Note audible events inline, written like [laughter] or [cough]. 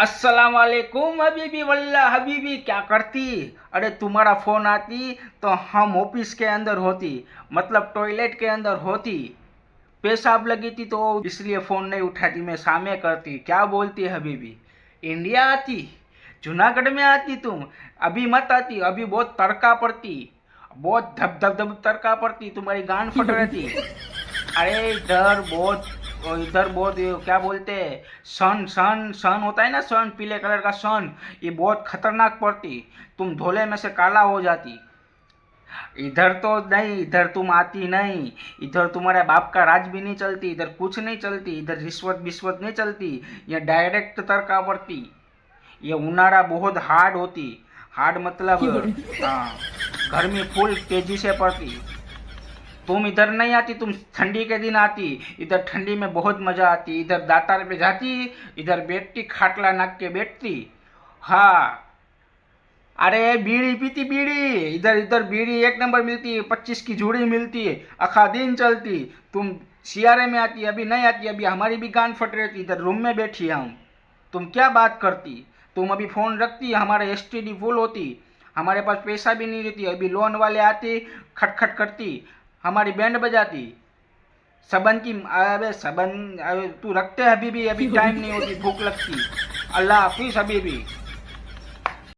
अस्सलाम वालेकुम हबीबी वल्ला हबीबी क्या करती? अरे तुम्हारा फ़ोन आती तो हम ऑफ़िस के अंदर होती मतलब टॉयलेट के अंदर होती। पेशाब लगी थी तो इसलिए फ़ोन नहीं उठाती मैं सामने करती। क्या बोलती हबीबी? इंडिया आती जूनागढ़ में आती तुम अभी मत आती अभी बहुत तड़का पड़ती बहुत धब धब धब तड़का पड़ती तुम्हारी गांड फट रहती। [laughs] अरे इधर बहुत। इधर बहुत क्या बोलते हैं सन सन सन होता है ना सन पीले कलर का सन ये बहुत खतरनाक पड़ती तुम धोले में से काला हो जाती। इधर तो नहीं इधर तुम आती नहीं इधर तुम्हारे बाप का राज भी नहीं चलती इधर कुछ नहीं चलती इधर रिश्वत बिश्वत नहीं चलती ये डायरेक्ट तरका पड़ती। ये उनाड़ा बहुत हार्ड होती। हार्ड मतलब हाँ गर्मी फुल तेज़ी से पड़ती। तुम इधर नहीं आती, तुम ठंडी के दिन आती। इधर ठंडी में बहुत मज़ा आती। इधर दातार पे जाती, इधर बैठती, खाटला नाक के बैठती। हाँ। अरे, बीड़ी पीती, बीड़ी। इधर इधर बीड़ी एक नंबर मिलती है पच्चीस की जोड़ी मिलती है आखा दिन चलती। तुम सियारे में आती, अभी नहीं आती, अभी हमारी भी गान फट रही थी इधर रूम में बैठी हम। तुम क्या बात करती? तुम अभी फ़ोन रखती, हमारे एस टी डी फुल होती। हमारे पास पैसा भी नहीं रहती, अभी लोन वाले आते, खटखट करती। हमारी बैंड बजाती। सबन की अबे सबन अबे तू रखते अभी भी अभी [laughs] टाइम नहीं होती भूख लगती। अल्लाह हाफिज अभी भी।